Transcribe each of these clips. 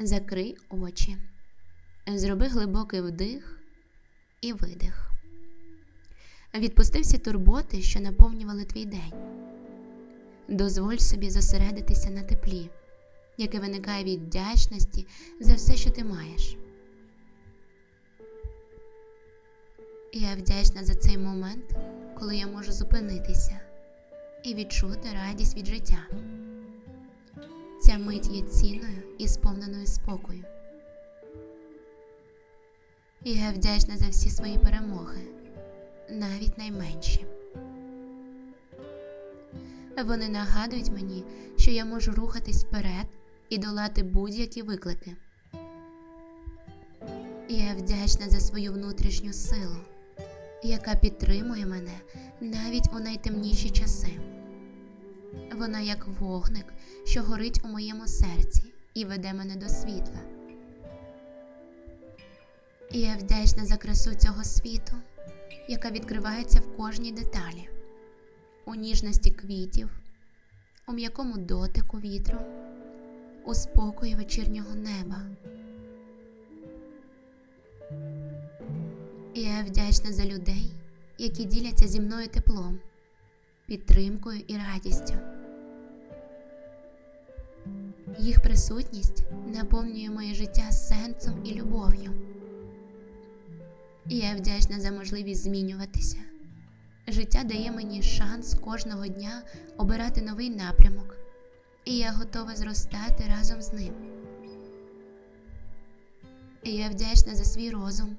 Закрий очі, зроби глибокий вдих і видих. Відпусти всі турботи, що наповнювали твій день. Дозволь собі зосередитися на теплі, яке виникає від вдячності за все, що ти маєш. Я вдячна за цей момент, коли я можу зупинитися і відчути радість від життя. Ця мить є цінною і сповненою спокою. Я вдячна за всі свої перемоги, навіть найменші. Вони нагадують мені, що я можу рухатись вперед і долати будь-які виклики. Я вдячна за свою внутрішню силу, яка підтримує мене навіть у найтемніші часи. Вона як вогник, що горить у моєму серці і веде мене до світла. І я вдячна за красу цього світу, яка відкривається в кожній деталі, у ніжності квітів, у м'якому дотику вітру, у спокої вечірнього неба. І я вдячна за людей, які діляться зі мною теплом, підтримкою і радістю. Їх присутність наповнює моє життя сенсом і любов'ю. І я вдячна за можливість змінюватися. Життя дає мені шанс кожного дня обирати новий напрямок, і я готова зростати разом з ним. І я вдячна за свій розум,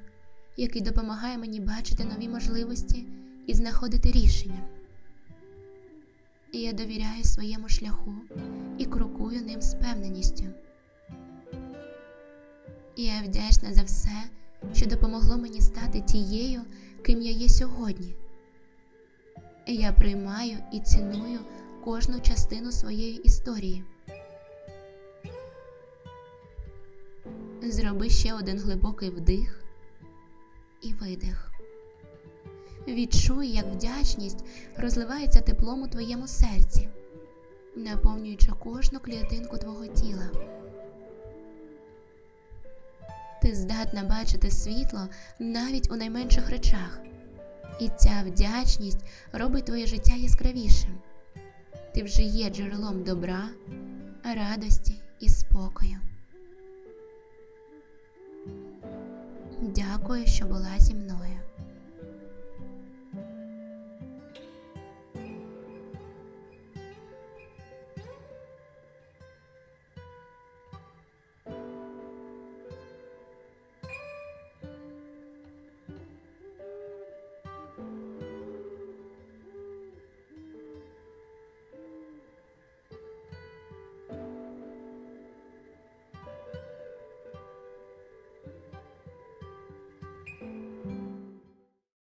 який допомагає мені бачити нові можливості і знаходити рішення. І я довіряю своєму шляху і крокую ним з певненістю. І я вдячна за все, що допомогло мені стати тією, ким я є сьогодні. І я приймаю і ціную кожну частину своєї історії. Зроби ще один глибокий вдих і видих. Відчуй, як вдячність розливається теплом у твоєму серці, наповнюючи кожну клітинку твого тіла. Ти здатна бачити світло навіть у найменших речах, і ця вдячність робить твоє життя яскравішим. Ти вже є джерелом добра, радості і спокою. Дякую, що була зі мною.